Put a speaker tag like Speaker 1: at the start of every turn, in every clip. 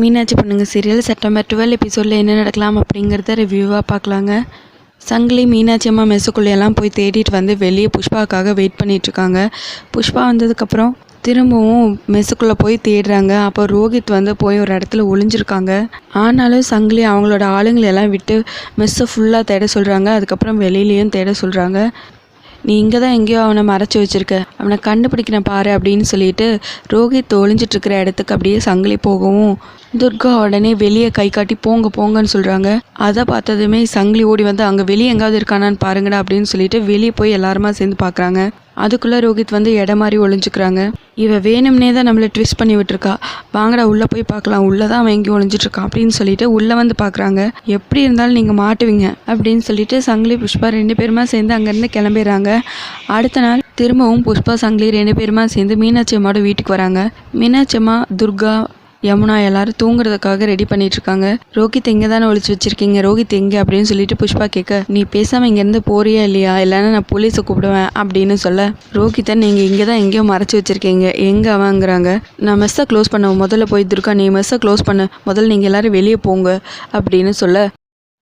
Speaker 1: மீனாட்சி பொண்ணுங்க. Serial September twelve எபிசோடில் என்ன நடக்கலாம் அப்படிங்கிறத ரிவ்யூவாக பார்க்கலாங்க. சங்கிலி மீனாட்சி அம்மா மெஸ்ஸுக்குள்ளேயெல்லாம் போய் தேடிட்டு வந்து வெளியே புஷ்பாவுக்காக வெயிட் பண்ணிகிட்ருக்காங்க புஷ்பா வந்ததுக்கப்புறம் திரும்பவும் மெஸ்ஸுக்குள்ளே போய் தேடுறாங்க. அப்போ ரோஹித் வந்து போய் ஒரு இடத்துல ஒளிஞ்சிருக்காங்க. ஆனாலும் சங்கிலி அவங்களோட ஆளுங்களை எல்லாம் விட்டு மெஸ்ஸை ஃபுல்லாக தேட சொல்கிறாங்க அதுக்கப்புறம் வெளியிலையும் தேட சொல்கிறாங்க நீ இங்கே தான் எங்கேயோ அவனை மறைச்சி வச்சிருக்க. அவனை கண்டுபிடிக்கிறேன் பாரு அப்படின்னு சொல்லிட்டு ரோஹித் ஒளிஞ்சிட்ருக்கிற இடத்துக்கு அப்படியே சங்கிலி போகவும் துர்கா உடனே வெளியே கை காட்டி போங்க போங்கன்னு சொல்கிறாங்க அதை பார்த்ததுமே சங்கிலி ஓடி வந்து அங்கே வெளியே எங்காவது இருக்கானான்னு பாருங்கடா அப்படின்னு சொல்லிட்டு வெளியே போய் எல்லாருமா சேர்ந்து பார்க்குறாங்க. அதுக்குள்ளே ரோஹித் வந்து இடம் மாதிரி ஒளிஞ்சுக்கிறாங்க. இவ வேணும்னே தான் நம்மளை ட்விஸ்ட் பண்ணி விட்டுருக்கா. வாங்கடா உள்ளே போய் பார்க்கலாம். உள்ளே தான் அவன் எங்கேயும் ஒளிஞ்சிட்ருக்கான் அப்படின்னு சொல்லிட்டு உள்ளே வந்து பார்க்குறாங்க. எப்படி இருந்தாலும் நீங்கள் மாட்டுவீங்க அப்படின்னு சொல்லிட்டு சங்கிலி புஷ்பா ரெண்டு பேருமா சேர்ந்து அங்கேருந்து கிளம்பிடுறாங்க. அடுத்த நாள் திரும்பவும் புஷ்பா சங்கிலி ரெண்டு பேருமா சேர்ந்து மீனாட்சி அம்மாவோட வீட்டுக்கு வராங்க. மீனாட்சி அம்மா துர்கா யமுனா எல்லாரும் தூங்குறதுக்காக ரெடி பண்ணிட்டு இருக்காங்க ரோஹித் எங்கே தானே ஒழிச்சு வச்சிருக்கீங்க? ரோஹித் எங்கே அப்படின்னு சொல்லிட்டு புஷ்பா கேட்க நீ பேசாம இங்கேருந்து போறியா இல்லையா? இல்லைன்னா நான் போலீஸை கூப்பிடுவேன் அப்படின்னு சொல்ல ரோஹித்தை நீங்கள் இங்கே தான் எங்கேயோ மறைச்சி வச்சிருக்கீங்க. எங்கே அவங்கிறாங்க நான் மெஸ்ஸை க்ளோஸ் பண்ண முதல்ல போய் துர்கா நீ மெஸ்ஸை க்ளோஸ் பண்ண. முதல்ல நீங்கள் எல்லாரும் வெளியே போங்க அப்படின்னு சொல்ல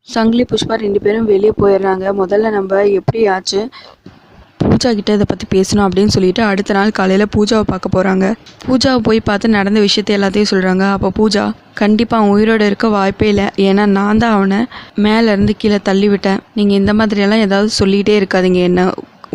Speaker 1: சங்கிலி புஷ்பா ரெண்டு பேரும் வெளியே போயிடுறாங்க. முதல்ல நம்ம எப்படி ஆச்சு பூஜா கிட்ட இதை பற்றி பேசணும் அப்படின்னு சொல்லிட்டு அடுத்த நாள் காலையில் பூஜாவை பார்க்க போகிறாங்க பூஜாவை போய் பார்த்து நடந்த விஷயத்த எல்லாத்தையும் சொல்கிறாங்க அப்போ பூஜா கண்டிப்பாக அவன் உயிரோடு இருக்க வாய்ப்பே இல்லை. ஏன்னா நான் தான் அவனை மேலேருந்து கீழே தள்ளி விட்டேன். நீங்கள் இந்த மாதிரியெல்லாம் ஏதாவது சொல்லிகிட்டே இருக்காதீங்க. என்ன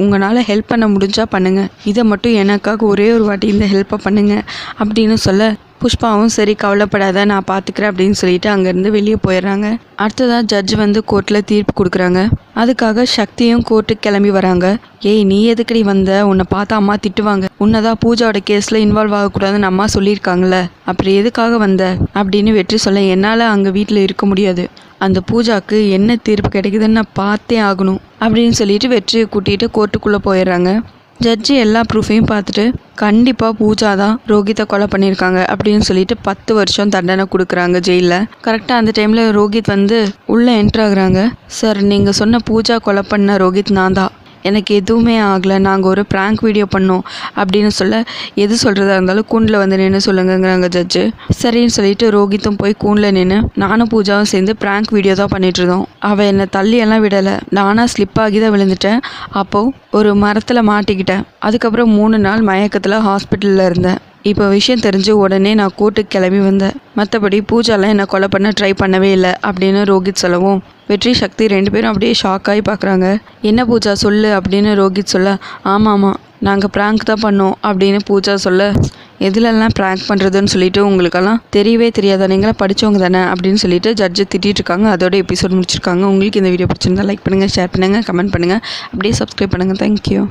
Speaker 1: உங்களால் ஹெல்ப் பண்ண முடிஞ்சால் பண்ணுங்கள் இதை மட்டும் எனக்காக ஒரே ஒரு வாட்டி இந்த ஹெல்ப்பை பண்ணுங்கள் அப்படின்னு சொல்ல புஷ்பாவும் சரி கவலைப்படாத நான் பார்த்துக்கிறேன் அப்படின்னு சொல்லிட்டு அங்கேருந்து வெளியே போயிடுறாங்க. அடுத்ததாக ஜட்ஜ் வந்து கோர்ட்டில் தீர்ப்பு கொடுக்குறாங்க. அதுக்காக சக்தியும் கோர்ட்டுக்கு கிளம்பி வராங்க. ஏய் நீ எதுக்கடி வந்த? உன்னை பார்த்தா அம்மா திட்டுவாங்க. உன்னதான் பூஜாவோட கேஸில் இன்வால்வ் ஆகக்கூடாதுன்னு அம்மா சொல்லியிருக்காங்களே அப்புறம் எதுக்காக வந்த? அப்படின்னு வெற்றி சொல்ல என்னால் அங்கே வீட்டில் இருக்க முடியாது. அந்த பூஜாக்கு என்ன தீர்ப்பு கிடைக்குதுன்னு நான் பார்த்தே ஆகணும் அப்படின்னு சொல்லிட்டு வெற்றியை கூட்டிகிட்டு கோர்ட்டுக்குள்ளே போயிடுறாங்க. ஜட்ஜி எல்லா ப்ரூஃபையும் பார்த்துட்டு கண்டிப்பாக பூஜா தான் ரோஹித்தை கொலை பண்ணியிருக்காங்க அப்படின்னு சொல்லிட்டு பத்து வருஷம் தண்டனை கொடுக்குறாங்க ஜெயிலில். கரெக்டாக அந்த டைமில் ரோஹித் வந்து உள்ளே என்ட்ராகிறாங்க சார் நீங்கள் சொன்ன பூஜா கொலை பண்ண ரோஹித் நான் தான். எனக்கு எதுவுமே ஆகலை. நாங்கள் ஒரு ப்ராங்க் வீடியோ பண்ணோம் அப்படின்னு சொல்ல எது சொல்கிறதா இருந்தாலும் கூண்டில் வந்து நின்று சொல்லுங்கங்கிறாங்க ஜட்ஜு சரின்னு சொல்லிட்டு ரோஹித்தும் போய் கூண்டில் நின்று நானும் பூஜாவும் சேர்ந்து ப்ராங்க் வீடியோ தான் பண்ணிட்டு இருந்தோம். அவள் என்னை தள்ளியெல்லாம் விடலை. நானாக ஸ்லிப் ஆகி தான் விழுந்துட்டேன். அப்போது ஒரு மரத்தில் மாட்டிக்கிட்டேன். அதுக்கப்புறம் மூணு நாள் மயக்கத்தில் ஹாஸ்பிட்டலில் இருந்தேன். இப்போ விஷயம் தெரிஞ்சு உடனே நான் கோர்ட்டுக்கு கிளம்பி வந்தேன். மற்றபடி பூஜாலாம் என்னை கொலை பண்ண ட்ரை பண்ணவே இல்லை அப்படின்னு ரோஹித் சொல்லவும். வெற்றி சக்தி ரெண்டு பேரும் அப்படியே ஷாக் ஆகி பார்க்குறாங்க. என்ன பூஜா சொல்லு அப்படின்னு ரோஹித் சொல்ல ஆமாம் ஆமாம் நாங்கள் ப்ராங்க் தான் பண்ணோம் அப்படின்னு பூஜா சொல்ல எதுலெல்லாம் ப்ராங்க் பண்ணுறதுன்னு சொல்லிட்டு உங்களுக்கெல்லாம் தெரியவே தெரியாதா நீங்களாம் படித்தவங்க தானே அப்படின்னு சொல்லிட்டு ஜட்ஜை திட்டிகிட்டு இருக்காங்க. அதோட எபிசோட் முடிச்சிருக்காங்க. உங்களுக்கு இந்த வீடியோ பிடிச்சிருந்தா லைக் பண்ணுங்கள் ஷேர் பண்ணுங்கள் கமெண்ட் பண்ணுங்கள் அப்படியே சப்ஸ்கிரைப் பண்ணுங்கள் தேங்க்யூ